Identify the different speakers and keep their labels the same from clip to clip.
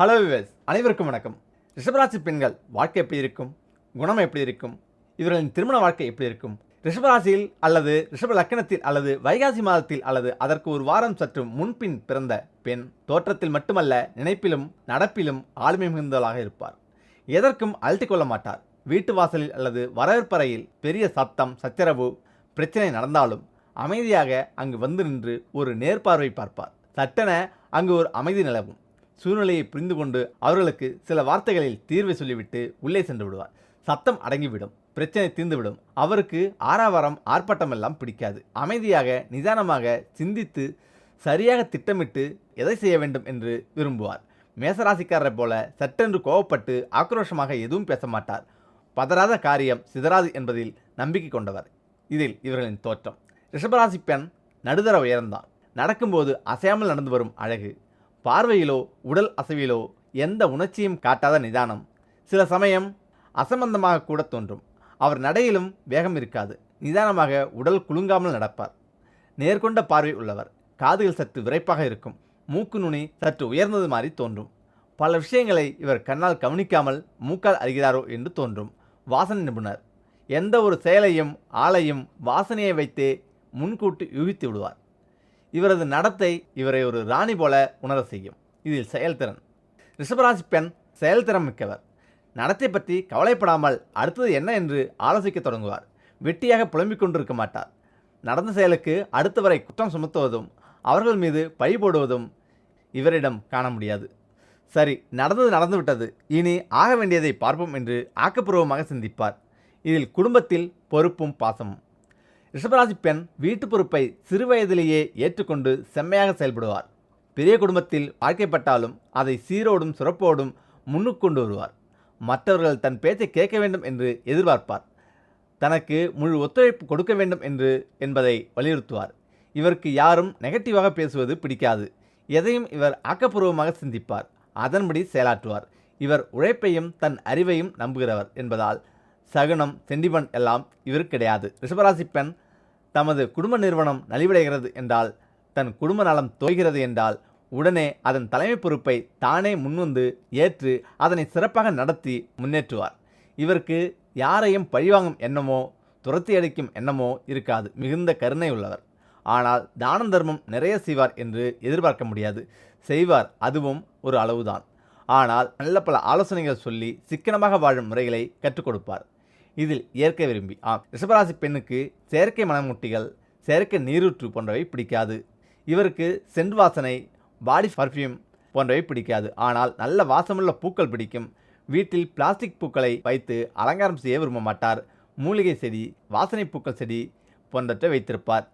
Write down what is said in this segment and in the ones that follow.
Speaker 1: Hello wives அனைவருக்கும் வணக்கம். ரிஷபராசி பெண்கள் வாழ்க்கை எப்படி இருக்கும்? குணம் எப்படி இருக்கும்? இவர்களின் திருமண வாழ்க்கை எப்படி இருக்கும்? ரிஷபராசியில் அல்லது ரிஷப லக்கணத்தில் அல்லது வைகாசி மாதத்தில் அல்லது அதற்கு ஒரு வாரம் சற்று முன்பின் பிறந்த பெண் தோற்றத்தில் மட்டுமல்ல நினைப்பிலும் நடப்பிலும் ஆளுமை மிகுந்தவளாக இருப்பார். எதற்கும் அழட்டிக் கொள்ள மாட்டார். வீட்டு வாசலில் அல்லது வரவேற்பறையில் பெரிய சத்தம் சச்சரவு பிரச்சனை நடந்தாலும் அமைதியாக அங்கு வந்து நின்று ஒரு நேர்பார்வை பார்ப்பார். சட்டென அங்கு ஒரு அமைதி நிலவும். சூழ்நிலையை புரிந்து கொண்டு அவர்களுக்கு சில வார்த்தைகளில் தீர்வை சொல்லிவிட்டு உள்ளே சென்று விடுவார். சத்தம் அடங்கிவிடும் பிரச்சனை தீர்ந்துவிடும். அவருக்கு ஆறாவாரம் ஆர்ப்பாட்டம் எல்லாம் பிடிக்காது. அமைதியாக நிதானமாக சிந்தித்து சரியாக திட்டமிட்டு எதை செய்ய வேண்டும் என்று விரும்புவார். மேசராசிக்காரரை போல சட்டென்று கோவப்பட்டு ஆக்ரோஷமாக எதுவும் பேச மாட்டார். பதறாத காரியம் சிதறாது என்பதில் நம்பிக்கை கொண்டவர். இதில் இவர்களின் தோற்றம். ரிஷபராசி பெண் நடுதர உயர்ந்தான். நடக்கும்போது அசையாமல் நடந்து வரும் அழகு. பார்வையிலோ உடல் அசைவிலோ எந்த உணர்ச்சியும் காட்டாத நிதானம். சில சமயம் அசம்பந்தமாக கூட தோன்றும். அவர் நடையிலும் வேகம் இருக்காது. நிதானமாக உடல் குலுங்காமல் நடப்பார். நேர்கொண்ட பார்வை உள்ளவர். காதுகள் சற்று விரைப்பாக இருக்கும். மூக்கு நுனி சற்று உயர்ந்தது மாதிரி தோன்றும். பல விஷயங்களை இவர் கண்ணால் கவனிக்காமல் மூக்கால் அறிகிறாரோ என்று தோன்றும். வாசனை நிபுணர். எந்த ஒரு செயலையும் ஆளையும் வாசனையை வைத்தே முன்கூட்டி யூகித்து விடுவார். இவரது நடத்தை இவரை ஒரு ராணி போல உணர செய்யும். இதில் செயல்திறன். ரிஷபராசி பெண் செயல்திறன் மிக்கவர். நடத்தை பற்றி கவலைப்படாமல் அடுத்தது என்ன என்று ஆலோசிக்க தொடங்குவார். வெட்டியாக புலம்பிக் கொண்டிருக்க மாட்டார். நடந்த செயலுக்கு அடுத்தவரை குற்றம் சுமத்துவதும் அவர்கள் மீது பழி போடுவதும் இவரிடம் காண முடியாது. சரி நடந்தது நடந்துவிட்டது. இனி ஆக வேண்டியதை பார்ப்போம் என்று ஆக்கப்பூர்வமாக சிந்திப்பார். இதில் குடும்பத்தில் பொறுப்பும் பாசமும். ரிஷபராசி பெண் வீட்டு பொறுப்பை சிறு வயதிலேயே ஏற்றுக்கொண்டு செம்மையாக செயல்படுவார். பெரிய குடும்பத்தில் வாழ்க்கைப்பட்டாலும் அதை சீரோடும் சிறப்போடும் முன்னுக்கு கொண்டு வருவார். மற்றவர்கள் தன் பேச்சை கேட்க வேண்டும் என்று எதிர்பார்ப்பார். தனக்கு முழு ஒத்துழைப்பு கொடுக்க வேண்டும் என்று என்பதை வலியுறுத்துவார். இவருக்கு யாரும் நெகட்டிவாக பேசுவது பிடிக்காது. எதையும் இவர் ஆக்கப்பூர்வமாக சிந்திப்பார். அதன்படி செயலாற்றுவார். இவர் உழைப்பையும் தன் அறிவையும் நம்புகிறவர் என்பதால் சகுனம் செண்டிபன் எல்லாம் இவர் கிடையாது. ரிஷபராசி பெண் தமது குடும்ப நிறுவனம் நலிவடைகிறது என்றால் தன் குடும்ப நலம் தோய்கிறது என்றால் உடனே அதன் தலைமை பொறுப்பை தானே முன்வந்து ஏற்று அதனை சிறப்பாக நடத்தி முன்னேற்றுவார். இவருக்கு யாரையும் பழிவாங்கும் எண்ணமோ துரத்தி அடிக்கும் எண்ணமோ இருக்காது. மிகுந்த கருணை உள்ளவர். ஆனால் தானம் தர்மம் நிறைய செய்வார் என்று எதிர்பார்க்க முடியாது. செய்வார் அதுவும் ஒரு அளவுதான். ஆனால் நல்ல பல ஆலோசனைகள் சொல்லி சிக்கனமாக வாழும் முறைகளை கற்றுக் கொடுப்பார். இதில் இயற்கை விரும்பி. ஆம். ரிஷபராசி பெண்ணுக்கு செயற்கை மணமுட்டிகள் செயற்கை நீரூற்று போன்றவை பிடிக்காது. இவருக்கு சென்ட் வாசனை பாடி பர்ஃப்யூம் போன்றவை பிடிக்காது. ஆனால் நல்ல வாசமுள்ள பூக்கள் பிடிக்கும். வீட்டில் பிளாஸ்டிக் பூக்களை வைத்து அலங்காரம் செய்ய விரும்ப மாட்டார். மூலிகை செடி வாசனை பூக்கள் செடி போன்றவற்றை வைத்திருப்பார்.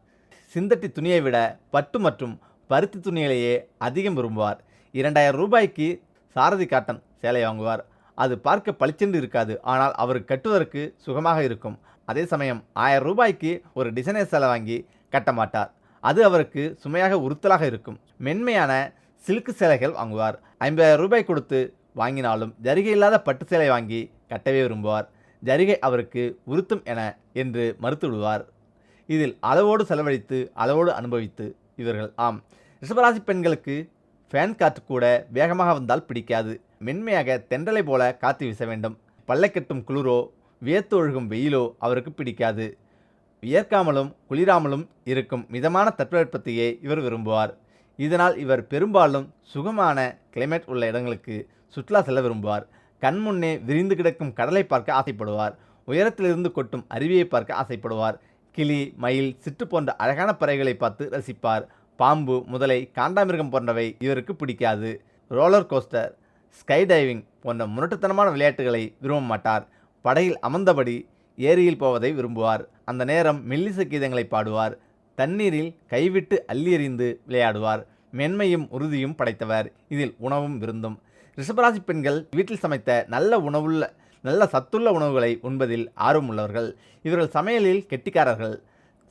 Speaker 1: சிந்தட்டி துணியை விட பட்டு மற்றும் பருத்தி துணிகளையே அதிகம் விரும்புவார். இரண்டாயிரம் ரூபாய்க்கு சாரதி காட்டன் சேலை வாங்குவார். அது பார்க்க பளிச்சென்று இருக்காது ஆனால் அவர் கட்டுவதற்கு சுகமாக இருக்கும். அதே சமயம் ஆயிரம் ரூபாய்க்கு ஒரு டிசைனர் சேலை வாங்கி கட்ட மாட்டார். அது அவருக்கு சுமையாக உறுத்தலாக இருக்கும். மென்மையான சில்க் சேலைகள் வாங்குவார். ஐம்பதாயிரம் ரூபாய் கொடுத்து வாங்கினாலும் ஜரிகை இல்லாத பட்டு சேலை வாங்கி கட்டவே விரும்புவார். ஜரிகை அவருக்கு உறுத்தும் என என்று மறுத்து விடுவார் இதில் அளவோடு செலவழித்து அளவோடு அனுபவித்து இவர்கள் ஆம். ரிஷபராசி பெண்களுக்கு ஃபேன் காற்று கூட வேகமாக வந்தால் பிடிக்காது. மென்மையாக தென்றலை போல காத்து வீச வேண்டும். பல்லை கட்டும் குளிரோ வியர்த்து ஒழுகும் வெயிலோ அவருக்கு பிடிக்காது. வியர்க்காமலும் குளிராமலும் இருக்கும் மிதமான தட்பவெப்பத்தையே இவர் விரும்புவார். இதனால் இவர் பெரும்பாலும் சுகமான கிளைமேட் உள்ள இடங்களுக்கு சுற்றுலா செல்ல விரும்புவார். கண்முன்னே விரிந்து கிடக்கும் கடலை பார்க்க ஆசைப்படுவார். உயரத்திலிருந்து கொட்டும் அருவியை பார்க்க ஆசைப்படுவார். கிளி மயில் சிட்டு போன்ற அழகான பறவைகளை பார்த்து ரசிப்பார். பாம்பு முதலை காண்டாமிருகம் போன்றவை இவருக்கு பிடிக்காது. ரோலர் கோஸ்டர் ஸ்கை டைவிங் போன்ற முரட்டுத்தனமான விளையாட்டுகளை விரும்ப மாட்டார். படகில் அமர்ந்தபடி ஏரியில் போவதை விரும்புவார். அந்த நேரம் மெல்லிச கீதங்களை பாடுவார். தண்ணீரில் கைவிட்டு அள்ளி எறிந்து விளையாடுவார். மென்மையும் உறுதியும் படைத்தவர். இதில் உணவும் விருந்தும். ரிஷபராசி பெண்கள் வீட்டில் சமைத்த நல்ல உணவுள்ள நல்ல சத்துள்ள உணவுகளை உண்பதில் ஆர்வமுள்ளவர்கள் இவர்கள் சமையலில் கெட்டிக்காரர்கள்.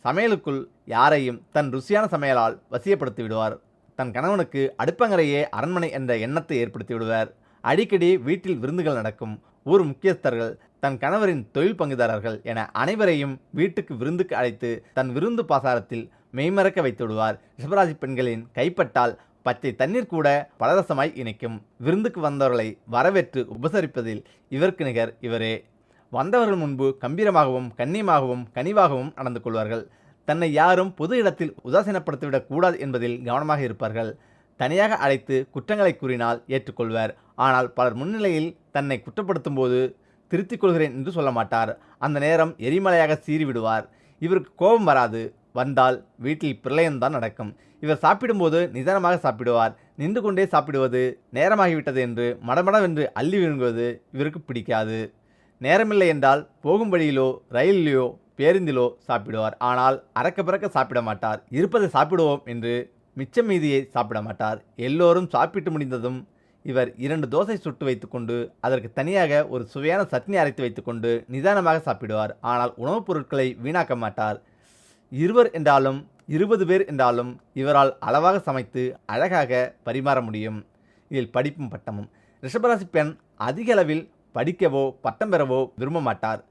Speaker 1: சமையலுக்குள் யாரையும் தன் ருசியான சமையலால் வசியப்படுத்தி விடுவார். தன் கணவனுக்கு அடுப்பங்கரையே அரண்மனை என்ற எண்ணத்தை ஏற்படுத்தி விடுவார் அடிக்கடி வீட்டில் விருந்துகள் நடக்கும். ஊர் முக்கியஸ்தர்கள் தன் கணவரின் தொழில் பங்குதாரர்கள் என அனைவரையும் வீட்டுக்கு விருந்துக்கு அழைத்து தன் விருந்து பாசாரத்தில் மெய்மறக்க வைத்து விடுவார் ரிஷபராசி பெண்களின் கைப்பட்டால் பச்சை தண்ணீர் கூட பலரசமாய் இணைக்கும். விருந்துக்கு வந்தவர்களை வரவேற்று உபசரிப்பதில் இவருக்கு நிகர் இவரே. வந்தவர்கள் முன்பு கம்பீரமாகவும் கண்ணியமாகவும் கனிவாகவும் நடந்து கொள்வார்கள். தன்னை யாரும் பொது இடத்தில் உதாசீனப்படுத்திவிடக் கூடாது என்பதில் கவனமாக இருப்பார்கள். தனியாக அழைத்து குற்றங்களை கூறினால் ஏற்றுக்கொள்வர். ஆனால் பலர் முன்னிலையில் தன்னை குற்றப்படுத்தும் போது திருத்திக் கொள்கிறேன் என்று சொல்ல மாட்டார். அந்த நேரம் எரிமலையாக சீறிவிடுவார். இவருக்கு கோபம் வராது. வந்தால் வீட்டில் பிரளயம்தான் நடக்கும். இவர் சாப்பிடும்போது நிதானமாக சாப்பிடுவார். நின்று கொண்டே சாப்பிடுவது நேரமாகிவிட்டது என்று மடமடவென்று அள்ளி விழுங்குவது இவருக்கு பிடிக்காது. நேரமில்லை என்றால் போகும் வழியிலோ ரயிலிலோ பேருந்திலோ சாப்பிடுவார். ஆனால் அறக்க பிறக்க சாப்பிட மாட்டார். இருப்பதை சாப்பிடுவோம் என்று மிச்சம் மீதியை சாப்பிட மாட்டார். எல்லோரும் சாப்பிட்டு முடிந்ததும் இவர் இரண்டு தோசை சுட்டு வைத்துக்கொண்டு அதற்கு தனியாக ஒரு சுவையான சட்னி அரைத்து வைத்துக்கொண்டு நிதானமாக சாப்பிடுவார். ஆனால் உணவுப் பொருட்களை வீணாக்க மாட்டார். இருவர் என்றாலும் இருபது பேர் என்றாலும் இவரால் அளவாக சமைத்து அழகாக பரிமாற முடியும். இதில் படிப்பும் பட்டமும். ரிஷபராசி பெண் அதிக அளவில் படிக்கவோ பட்டம் பெறவோ விரும்ப மாட்டார்.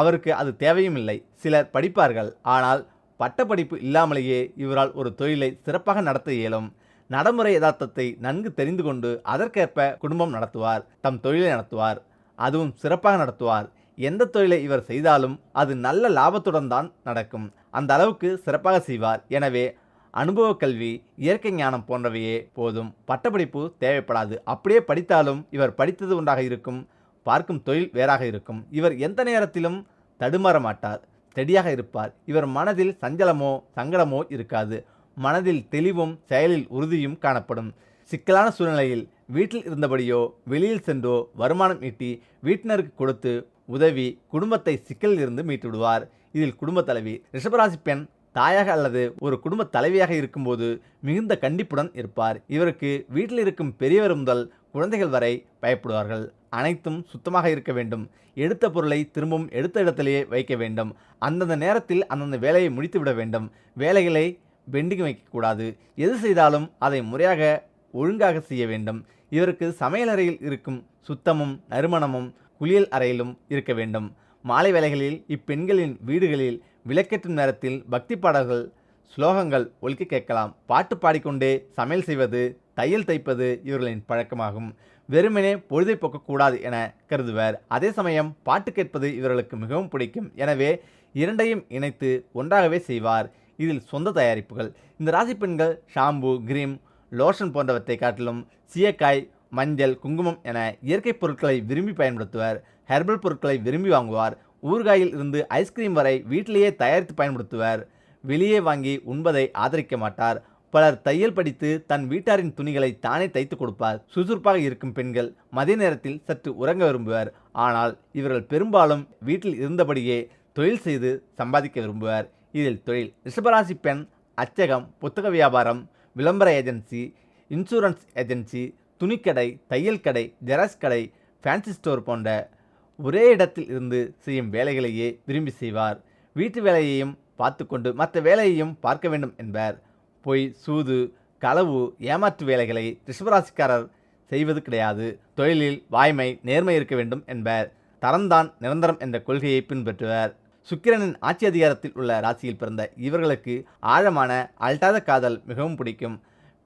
Speaker 1: அவருக்கு அது தேவையும் இல்லை சிலர் படிப்பார்கள். ஆனால் பட்டப்படிப்பு இல்லாமலேயே இவரால் ஒரு தொழிலை சிறப்பாக நடத்த இயலும். நடைமுறை யதார்த்தத்தை நன்கு தெரிந்து கொண்டு அதற்கேற்ப குடும்பம் நடத்துவார் தம் தொழிலை நடத்துவார் அதுவும் சிறப்பாக நடத்துவார். எந்த தொழிலை இவர் செய்தாலும் அது நல்ல லாபத்துடன் தான் நடக்கும். அந்த அளவுக்கு சிறப்பாக செய்வார். எனவே அனுபவ கல்வி இயற்கை ஞானம் போன்றவையே போதும். பட்டப்படிப்பு தேவைப்படாது. அப்படியே படித்தாலும் இவர் படித்தது ஒன்றாக இருக்கும். பார்க்கும் தொழில் வேறாக இருக்கும். இவர் எந்த நேரத்திலும் தடுமாற மாட்டார் ஸ்டெடியாக இருப்பார். இவர் மனதில் சஞ்சலமோ சங்கடமோ இருக்காது. மனதில் தெளிவும் செயலில் உறுதியும் காணப்படும். சிக்கலான சூழ்நிலையில் வீட்டில் இருந்தபடியோ வெளியில் சென்றோ வருமானம் ஈட்டி வீட்டினருக்கு கொடுத்து உதவி குடும்பத்தை சிக்கலில் இருந்து மீட்டு விடுவார் இதில் குடும்ப தலைவி ரிஷபராசி பெண் தாயாக அல்லது ஒரு குடும்ப தலைவியாக இருக்கும்போது மிகுந்த கண்டிப்புடன் இருப்பார். இவருக்கு வீட்டில் இருக்கும் பெரியவர் முதல் குழந்தைகள் வரை பயப்படுவார்கள். அனைத்தும் சுத்தமாக இருக்க வேண்டும். எடுத்த பொருளை திரும்பவும் எடுத்த இடத்திலேயே வைக்க வேண்டும். அந்தந்த நேரத்தில் அந்தந்த வேலையை முடித்துவிட வேண்டும். வேலைகளை பெண்டிங் வைக்கக்கூடாது. எது செய்தாலும் அதை முறையாக ஒழுங்காக செய்ய வேண்டும். இவருக்கு சமையலறையில் இருக்கும் சுத்தமும் நறுமணமும் குளியல் அறையிலும் இருக்க வேண்டும். மாலை வேலைகளில் இப்பெண்களின் வீடுகளில் விளக்கேற்றும் நேரத்தில் பக்தி பாடல்கள் ஸ்லோகங்கள் ஒலிக்க கேட்கலாம். பாட்டு பாடிக்கொண்டே சமையல் செய்வது தையல் தைப்பது இவர்களின் பழக்கமாகும். வெறுமனே பொழுதை போக்கக்கூடாது என கருதுவர். அதே சமயம் பாட்டு கேட்பது இவர்களுக்கு மிகவும் பிடிக்கும். எனவே இரண்டையும் இணைத்து ஒன்றாகவே செய்வார். இதில் சொந்த தயாரிப்புகள். இந்த ராசி பெண்கள் ஷாம்பு கிரீம் லோஷன் போன்றவற்றை காட்டிலும் சீயக்காய் மஞ்சள் குங்குமம் என இயற்கை பொருட்களை விரும்பி பயன்படுத்துவர். ஹெர்பல் பொருட்களை விரும்பி வாங்குவார். ஊறுகாயில் இருந்து ஐஸ்கிரீம் வரை வீட்டிலேயே தயாரித்து பயன்படுத்துவர். வெளியே வாங்கி உண்பதை ஆதரிக்க மாட்டார். பலர் தையல் படித்து தன் வீட்டாரின் துணிகளை தானே தைத்து கொடுப்பார். சுறுசுறுப்பாக இருக்கும் பெண்கள் மதிய நேரத்தில் சற்று உறங்க விரும்புவர். ஆனால் இவர்கள் பெரும்பாலும் வீட்டில் இருந்தபடியே தொழில் செய்து சம்பாதிக்க விரும்புவர். இதில் தொழில் ரிஷபராசி பெண் அச்சகம் புத்தக வியாபாரம் விளம்பர ஏஜென்சி இன்சூரன்ஸ் ஏஜென்சி துணிக்கடை தையல் கடை ஜெராக்ஸ் கடை ஃபேன்சி ஸ்டோர் போன்ற ஒரே இடத்தில் இருந்து செய்யும் வேலைகளையே விரும்பி செய்வார். வீட்டு வேலையையும் பார்த்துக்கொண்டு மற்ற வேலையையும் பார்க்க வேண்டும் என்பார். பொய் சூது களவு ஏமாற்று வேலைகளை ரிஷபராசிக்காரர் செய்வது கிடையாது. தொழிலில் வாய்மை நேர்மை இருக்க வேண்டும் என்பர். தரம்தான் நிரந்தரம் என்ற கொள்கையை பின்பற்றுவர். சுக்கிரனின் ஆட்சி அதிகாரத்தில் உள்ள ராசியில் பிறந்த இவர்களுக்கு ஆழமான அல்டாத காதல் மிகவும் பிடிக்கும்.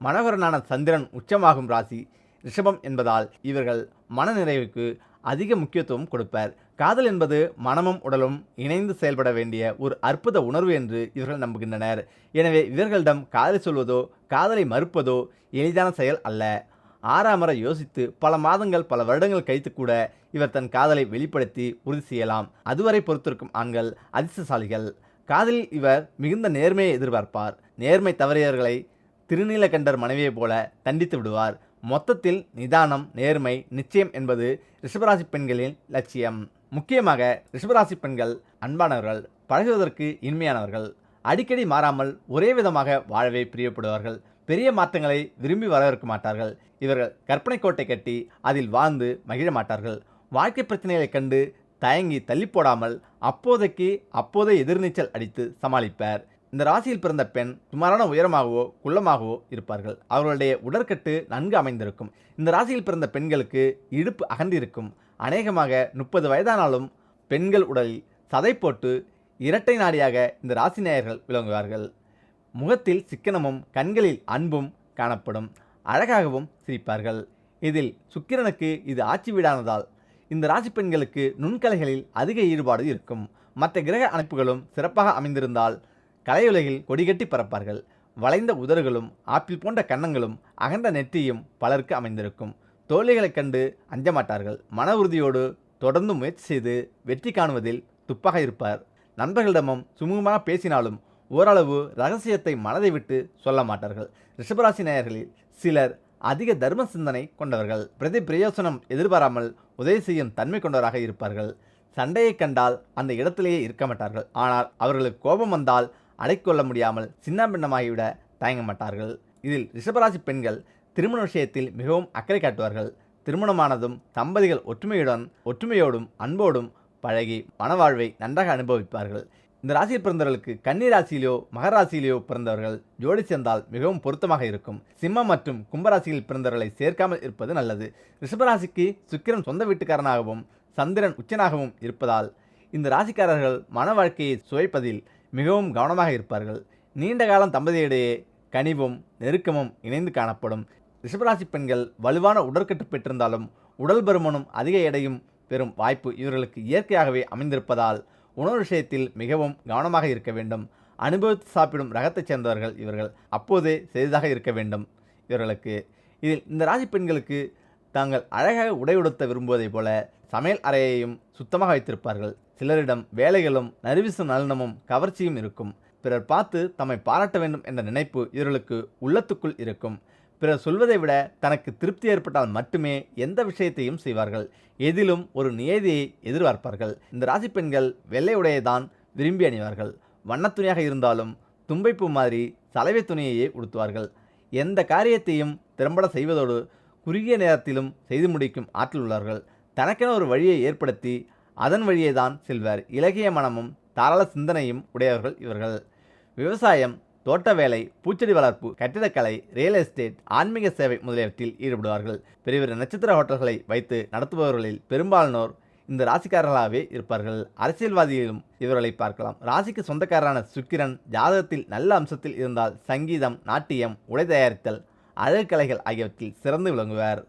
Speaker 1: மனோகரனான சந்திரன் உச்சமாகும் ராசி ரிஷபம் என்பதால் இவர்கள் மனநிறைவுக்கு அதிக முக்கியத்துவம் கொடுப்பர். காதல் என்பது மனமும் உடலும் இணைந்து செயல்பட வேண்டிய ஒரு அற்புத உணர்வு என்று இவர்கள் நம்புகின்றனர். எனவே இவர்களிடம் காதலை சொல்வதோ காதலை மறுப்பதோ எளிதான செயல் அல்ல. ஆறாமற யோசித்து பல மாதங்கள் பல வருடங்கள் கழித்து கூட இவர் தன் காதலை வெளிப்படுத்தி உறுதி செய்யலாம். அதுவரை பொறுத்திருக்கும் ஆண்கள் அதிர்ஷ்டசாலிகள். காதலில் இவர் மிகுந்த நேர்மையை எதிர்பார்ப்பார். நேர்மை தவறியவர்களை திருநீலகண்டர் மனைவியைப் போல தண்டித்து விடுவார். மொத்தத்தில் நிதானம் நேர்மை நிச்சயம் என்பது ரிஷபராசி பெண்களின் லட்சியம். முக்கியமாக ரிஷபராசி பெண்கள் அன்பானவர்கள் பழகுவதற்கு இனிமையானவர்கள் அடிக்கடி மாறாமல் ஒரே விதமாக வாழவே பிரியப்படுவார்கள் பெரிய மாற்றங்களை விரும்பி வரவேற்க மாட்டார்கள். இவர்கள் கற்பனை கோட்டை கட்டி அதில் வாழ்ந்து மகிழ மாட்டார்கள். வாழ்க்கை பிரச்சனைகளை கண்டு தயங்கி தள்ளி போடாமல் அப்போதைக்கு அப்போதே எதிர்நீச்சல் அடித்து சமாளிப்பார். இந்த ராசியில் பிறந்த பெண் சுமாரான உயரமாகவோ குள்ளமாகவோ இருப்பார்கள். அவர்களுடைய உடற்கட்டு நன்கு அமைந்திருக்கும். இந்த ராசியில் பிறந்த பெண்களுக்கு இடுப்பு அகன்றிருக்கும். அநேகமாக முப்பது வயதானாலும் பெண்கள் உடலில் சதை போட்டு இரட்டை நாடியாக இந்த ராசி நேயர்கள் விளங்குவார்கள். முகத்தில் சிக்கனமும் கண்களில் அன்பும் காணப்படும். அழகாகவும் சிரிப்பார்கள். இதில் சுக்கிரனுக்கு இது ஆட்சி வீடானதால் இந்த ராசி பெண்களுக்கு நுண்கலைகளில் அதிக ஈடுபாடு இருக்கும். மற்ற கிரக அமைப்புகளும் சிறப்பாக அமைந்திருந்தால் கலையுலகில் கொடிகட்டி பறப்பார்கள். வளைந்த உதறுகளும் ஆப்பிள் போன்ற கன்னங்களும் அகன்ற நெற்றியும் பலருக்கு அமைந்திருக்கும். தோல்விகளைக் கண்டு அஞ்சமாட்டார்கள். மன உறுதியோடு தொடர்ந்து முயற்சி செய்து வெற்றி காணுவதில் துப்பாக இருப்பார். நண்பர்களிடமும் சுமூகமாக பேசினாலும் ஓரளவு ரகசியத்தை மனதை விட்டு சொல்ல மாட்டார்கள். ரிஷபராசி நேயர்களில் சிலர் அதிக தர்ம சிந்தனை கொண்டவர்கள். பிரதி பிரயோசனம் எதிர்பாராமல் உதவி செய்யும் தன்மை கொண்டவராக இருப்பார்கள். சண்டையை கண்டால் அந்த இடத்திலேயே இருக்க மாட்டார்கள். ஆனால் அவர்களுக்கு கோபம் வந்தால் அடைக்கொள்ள முடியாமல் சின்னாபின்னமாகிவிட தயங்க மாட்டார்கள். இதில் ரிஷபராசி பெண்கள் திருமண விஷயத்தில் மிகவும் அக்கறை காட்டுவார்கள். திருமணமானதும் தம்பதிகள் ஒற்றுமையுடன் ஒற்றுமையோடும் அன்போடும் பழகி மனவாழ்வை நன்றாக அனுபவிப்பார்கள். இந்த ராசியில் பிறந்தவர்களுக்கு கன்னி ராசியிலோ மகராசியிலோ பிறந்தவர்கள் ஜோடி சேர்ந்தால் மிகவும் பொருத்தமாக இருக்கும். சிம்மம் மற்றும் கும்பராசியில் பிறந்தவர்களை சேர்க்காமல் இருப்பது நல்லது. ரிஷபராசிக்கு சுக்கிரன் சொந்த வீட்டுக்காரனாகவும் சந்திரன் உச்சனாகவும் இருப்பதால் இந்த ராசிக்காரர்கள் மன வாழ்க்கையை சுவைப்பதில் மிகவும் கவனமாக இருப்பார்கள். நீண்ட காலம் தம்பதியிடையே கனிவும் நெருக்கமும் இணைந்து காணப்படும். ரிஷபராசி பெண்கள் வலுவான உடற்கட்டு பெற்றிருந்தாலும் உடல் பருமனும் அதிக எடையும் பெறும் வாய்ப்பு இவர்களுக்கு இயற்கையாகவே அமைந்திருப்பதால் உணவு விஷயத்தில் மிகவும் கவனமாக இருக்க வேண்டும். அனுபவித்து சாப்பிடும் ரகத்தைச் சேர்ந்தவர்கள் இவர்கள் அப்போதே செய்ததாக இருக்க வேண்டும் இவர்களுக்கு. இதில் இந்த ராசி பெண்களுக்கு தாங்கள் அழகாக உடை உடுத்த விரும்புவதைப் போல சமையல் அறையையும் சுத்தமாக வைத்திருப்பார்கள். சிலரிடம் வேலைகளும் நறுவிசும் நலனமும் கவர்ச்சியும் இருக்கும். பிறர் பார்த்து தம்மை பாராட்ட வேண்டும் என்ற நினைப்பு இவர்களுக்கு உள்ளத்துக்குள் இருக்கும். பிறர் சொல்வதை விட தனக்கு திருப்தி ஏற்பட்டால் மட்டுமே எந்த விஷயத்தையும் செய்வார்கள். எதிலும் ஒரு நியதியை எதிர்பார்ப்பார்கள். இந்த ராசி பெண்கள் வெள்ளை உடையை தான் விரும்பி அணிவார்கள். வண்ணத்துணியாக இருந்தாலும் தும்பைப்பூ மாதிரி சலவை துணியையே உடுத்துவார்கள். எந்த காரியத்தையும் திறம்பட செய்வதோடு குறுகிய நேரத்திலும் செய்து முடிக்கும் ஆற்றல் உள்ளார்கள். தனக்கென ஒரு வழியை ஏற்படுத்தி அதன் வழியே தான் செல்வர். இலகிய மனமும் தாராள சிந்தனையும் உடையவர்கள் இவர்கள். விவசாயம் தோட்ட வேலை பூச்செடி வளர்ப்பு கட்டிடக்கலை ரியல் எஸ்டேட் ஆன்மீக சேவை முதலியவற்றில் ஈடுபடுவார்கள். பெரிய பெரிய நட்சத்திர ஹோட்டல்களை வைத்து நடத்துபவர்களில் பெரும்பாலானோர் இந்த ராசிக்காரர்களாகவே இருப்பார்கள். அரசியல்வாதியிலும் இவர்களை பார்க்கலாம். ராசிக்கு சொந்தக்காரரான சுக்கிரன் ஜாதகத்தில் நல்ல அம்சத்தில் இருந்தால் சங்கீதம் நாட்டியம் உடை தயாரித்தல் அழகு கலைகள் ஆகியவற்றில் சிறந்து விளங்குவார்.